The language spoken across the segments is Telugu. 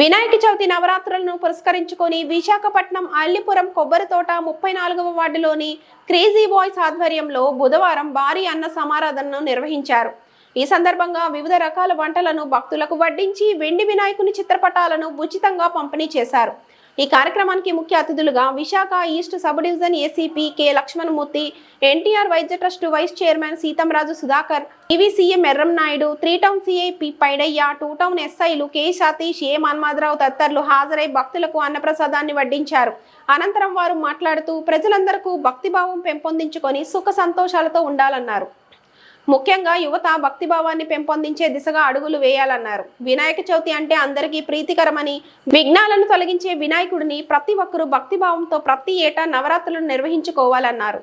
వినాయక చవితి నవరాత్రులను పురస్కరించుకొని విశాఖపట్నం అల్లిపురం కొబ్బరి తోట ముప్పై నాలుగవ వార్డులోని క్రేజీ బాయ్స్ ఆధ్వర్యంలో బుధవారం భారీ అన్న సమారాధనను నిర్వహించారు. ఈ సందర్భంగా వివిధ రకాల వంటలను భక్తులకు వడ్డించి వెండి వినాయకుని చిత్రపటాలను ఉచితంగా పంపిణీ చేశారు. ఈ కార్యక్రమానికి ముఖ్య అతిథులుగా Visakha east sub division ACP K Lakshmanamurthy NTR వైద్య trust vice chairman Seethamraju Sudhakar EVCM Erram Naidu three town CI P Paidayya two town ఎస్ఐలు కె సతీష్ ఏ మన్మాధరావు తదితరులు హాజరై భక్తులకు అన్నప్రసాదాన్ని వడ్డించారు. అనంతరం వారు మాట్లాడుతూ ప్రజలందరకు భక్తిభావం పెంపొందించుకొని సుఖ సంతోషాలతో ఉండాలన్నారు. ముఖ్యంగా యువత భక్తిభావాన్ని పెంపొందించే దిశగా అడుగులు వేయాలన్నారు. వినాయక చవితి అంటే అందరికీ ప్రీతికరమని విఘ్నాలను తొలగించే వినాయకుడిని ప్రతి ఒక్కరూ భక్తిభావంతో ప్రతి ఏటా నవరాత్రులను నిర్వహించుకోవాలన్నారు.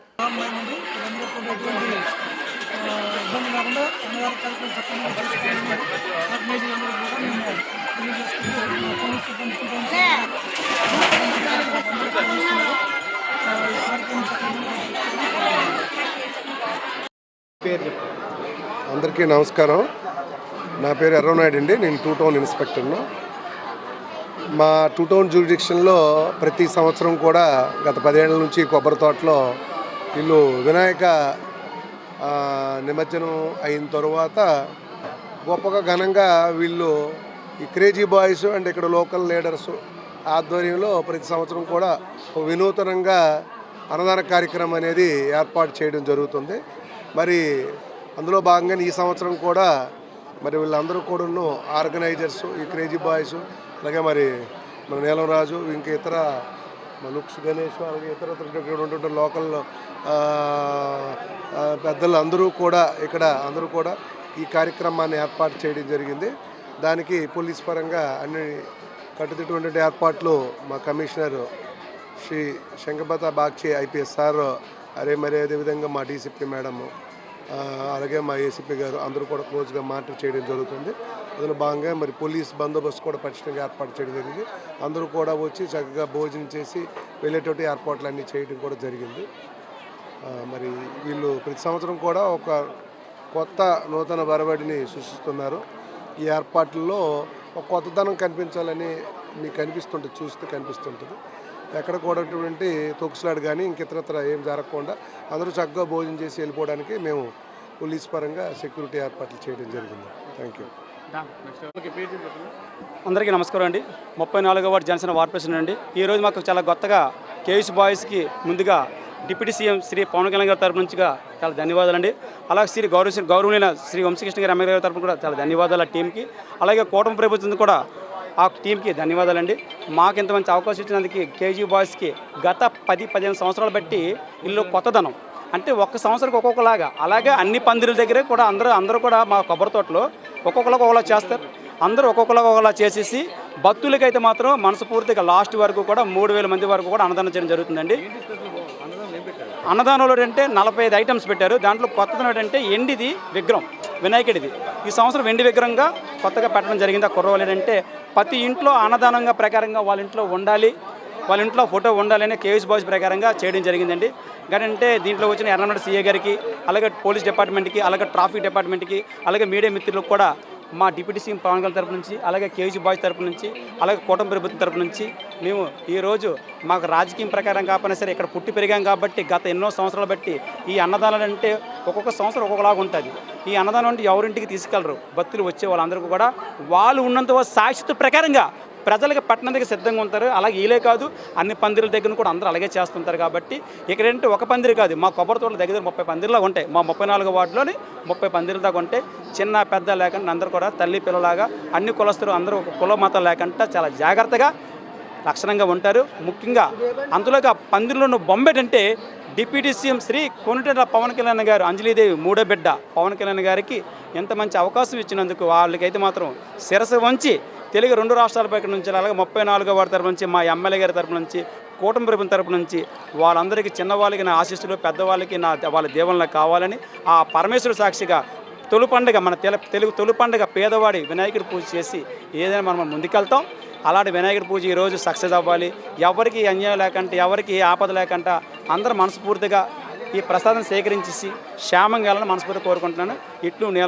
పేరు అందరికీ నమస్కారం. నా పేరు ఎర్రనాయుడు అండి. నేను టూ టౌన్ ఇన్స్పెక్టర్ను. మా టూ టౌన్ జ్యూరిడిక్షన్లో ప్రతి సంవత్సరం కూడా గత పదేళ్ళ నుంచి కొబ్బరి తోటలో వీళ్ళు వినాయక నిమజ్జనం అయిన తర్వాత గొప్పగా ఘనంగా వీళ్ళు ఈ క్రేజీ బాయ్స్ అండ్ ఇక్కడ లోకల్ లీడర్స్ ఆధ్వర్యంలో ప్రతి సంవత్సరం కూడా ఒక వినూతనంగా అన్నదాన కార్యక్రమం అనేది ఏర్పాటు చేయడం జరుగుతుంది. మరి అందులో భాగంగానే ఈ సంవత్సరం కూడా మరి వీళ్ళందరూ కూడాను ఆర్గనైజర్స్ ఈ క్రేజీ బాయ్స్ అలాగే మరి మన నీలం రాజు ఇంకా ఇతర లుక్స్ గణేష్ అలాగే ఇతర ఇతర ఉంటుంటే లోకల్ పెద్దలు అందరూ కూడా ఇక్కడ అందరూ కూడా ఈ కార్యక్రమాన్ని ఏర్పాటు చేయడం జరిగింది. దానికి పోలీస్ పరంగా అన్ని కట్టుదిట్టటువంటి ఏర్పాట్లు మా commissioner Shri Shankhabrata Bagchi IPS sir అరే మరి అదేవిధంగా మా డీసీపీ మేడము అలాగే మా ఏసీపీ గారు అందరూ కూడా క్లోజ్గా మానిటర్ చేయడం జరుగుతుంది. అందులో భాగంగా మరి పోలీస్ బందోబస్తు కూడా పటిష్టంగా ఏర్పాటు చేయడం జరిగింది. అందరూ కూడా వచ్చి చక్కగా భోజనం చేసి వెళ్ళేటట్టు ఏర్పాట్లు అన్నీ చేయడం కూడా జరిగింది. మరి వీళ్ళు ప్రతి సంవత్సరం కూడా ఒక కొత్త నూతన వరవడిని సృష్టిస్తున్నారు. ఈ ఏర్పాట్లలో ఒక కొత్తదనం కనిపించాలని మీకు కనిపిస్తుంటుంది చూస్తే కనిపిస్తుంటుంది. ఎక్కడ కూడా అటువంటి తొక్కుసలాడు కానీ ఇంకితరత్ర ఏం జరగకుండా అందరూ చక్కగా భోజనం చేసి వెళ్ళిపోవడానికి మేము పోలీస్ పరంగా సెక్యూరిటీ ఏర్పాట్లు చేయడం జరిగింది. థ్యాంక్ యూ అందరికీ నమస్కారం అండి. ముప్పై నాలుగో వార్డు జనసేన వార్డు ప్రెసిడెంట్ అండి. ఈరోజు మాకు చాలా కొత్తగా కేఎస్ బాయ్స్కి ముందుగా డిప్యూటీ సీఎం శ్రీ పవన్ కళ్యాణ్ గారి తరపు నుంచిగా చాలా ధన్యవాదాలు అండి. అలాగే శ్రీ గౌరవ గౌరవనీయ శ్రీ వంశకృష్ణ గారి ఎమ్మెల్యే గారి తరపున కూడా చాలా ధన్యవాదాలు ఆ టీంకి. అలాగే కూటమి ప్రభుత్వం కూడా ఆ టీంకి ధన్యవాదాలండి. మాకు ఇంత మంచి అవకాశం ఇచ్చినందుకు కేజీ బాయ్స్కి గత పది పదిహేను సంవత్సరాలు బట్టి ఇల్లు కొత్తదనం. అంటే ఒక్క సంవత్సరానికి ఒక్కొక్కలాగా. అలాగే అన్ని పందిరుల దగ్గరే కూడా అందరూ అందరూ కూడా మా కొబ్బరి తోటలో ఒక్కొక్కలకు ఒకలా చేస్తారు. అందరూ ఒక్కొక్కలాగా ఒకలా చేసేసి భక్తులకైతే మాత్రం మనస్ఫూర్తిగా లాస్ట్ వరకు కూడా మూడు వేల మంది వరకు కూడా అన్నదానం చేయడం జరుగుతుందండి. అన్నదానంలో అంటే నలభై ఐదు ఐటమ్స్ పెట్టారు. దాంట్లో కొత్తదనం ఏంటంటే ఎండిది విగ్రహం. వినాయకుడిది. ఈ సంవత్సరం వెండి విగ్రహంగా కొత్తగా పెట్టడం జరిగింది. ఆ కుర్రవాళ్ళు ఏంటంటే ప్రతి ఇంట్లో అన్నదానంగా ప్రకారంగా వాళ్ళ ఇంట్లో ఉండాలి వాళ్ళ ఇంట్లో ఫోటో ఉండాలని కేఎస్ బాయ్స్ ప్రకారంగా చేయడం జరిగిందండి. అంటే దీంట్లో వచ్చిన ఎర్రనాడు సీఏ గారికి అలాగే పోలీస్ డిపార్ట్మెంట్కి అలాగే ట్రాఫిక్ డిపార్ట్మెంట్కి అలాగే మీడియా మిత్రులకు కూడా మా డిప్యూటీ సీఎం పవన్ కళ్యాణ్ తరపు నుంచి అలాగే కేజీ బాయ్స్ తరపు నుంచి అలాగే కూటమి ప్రభుత్వం తరపు నుంచి మేము ఈరోజు మాకు రాజకీయం ప్రకారం కాకపోయినా సరే ఇక్కడ పుట్టి పెరిగాం కాబట్టి గత ఎన్నో సంవత్సరాలు బట్టి ఈ అన్నదానాలు అంటే ఒక్కొక్క సంవత్సరం ఒక్కొక్కలాగా ఉంటుంది. ఈ అన్నదానం అంటే ఎవరింటికి తీసుకెళ్ళరు? భక్తులు వచ్చే వాళ్ళందరికీ కూడా. వాళ్ళు ఉన్నంత సాక్షిత ప్రకారంగా ప్రజలకు పట్టణానికి సిద్ధంగా ఉంటారు. అలాగే ఈలే కాదు అన్ని పందిరుల దగ్గర కూడా అందరూ అలాగే చేస్తుంటారు కాబట్టి ఇక్కడ ఏంటంటే ఒక పందిరి కాదు మా కొబ్బరి తోటల దగ్గర ముప్పై పందిరిలా ఉంటాయి. మా ముప్పై నాలుగు వార్డులోని ముప్పై పందిరుల దాకా ఉంటాయి. చిన్న పెద్ద లేకుండా అందరూ కూడా తల్లి పిల్లలాగా అన్ని కులస్తులు అందరూ ఒక కుల మతం లేకుండా చాలా జాగ్రత్తగా లక్షణంగా ఉంటారు. ముఖ్యంగా అందులోకి ఆ పందిరిలో ఉన్న డిప్యూటీ సీఎం శ్రీ కొనుటెల పవన్ కళ్యాణ్ గారు అంజలీదేవి మూడో బిడ్డ పవన్ కళ్యాణ్ గారికి ఎంత మంచి అవకాశం ఇచ్చినందుకు వాళ్ళకైతే మాత్రం శిరస వంచి తెలుగు రెండు రాష్ట్రాల పైకి నుంచి అలాగే ముప్పై నాలుగో వారి తరపు నుంచి మా ఎమ్మెల్యే గారి తరపు నుంచి కూటమి ప్రభుత్వం తరపు నుంచి వాళ్ళందరికీ చిన్నవాళ్ళకి నా ఆశీస్సులు పెద్దవాళ్ళకి నా వాళ్ళ దేవుళ్ళ కావాలని ఆ పరమేశ్వరుడు సాక్షిగా తొలి పండుగ మన తెలుగు తొలి పండుగ పేదవాడి వినాయకుడి పూజ చేసి ఏదైనా మనం ముందుకెళ్తాం. అలాంటి వినాయకుడి పూజ ఈరోజు సక్సెస్ అవ్వాలి. ఎవరికి అన్యాయం లేకుండా ఎవరికి ఆపద లేకుండా అందరూ మనస్ఫూర్తిగా ఈ ప్రసాదం సేకరించేసి క్షేమంగా వెళ్ళాలని మనస్ఫూర్తిగా కోరుకుంటున్నాను. ఇట్లు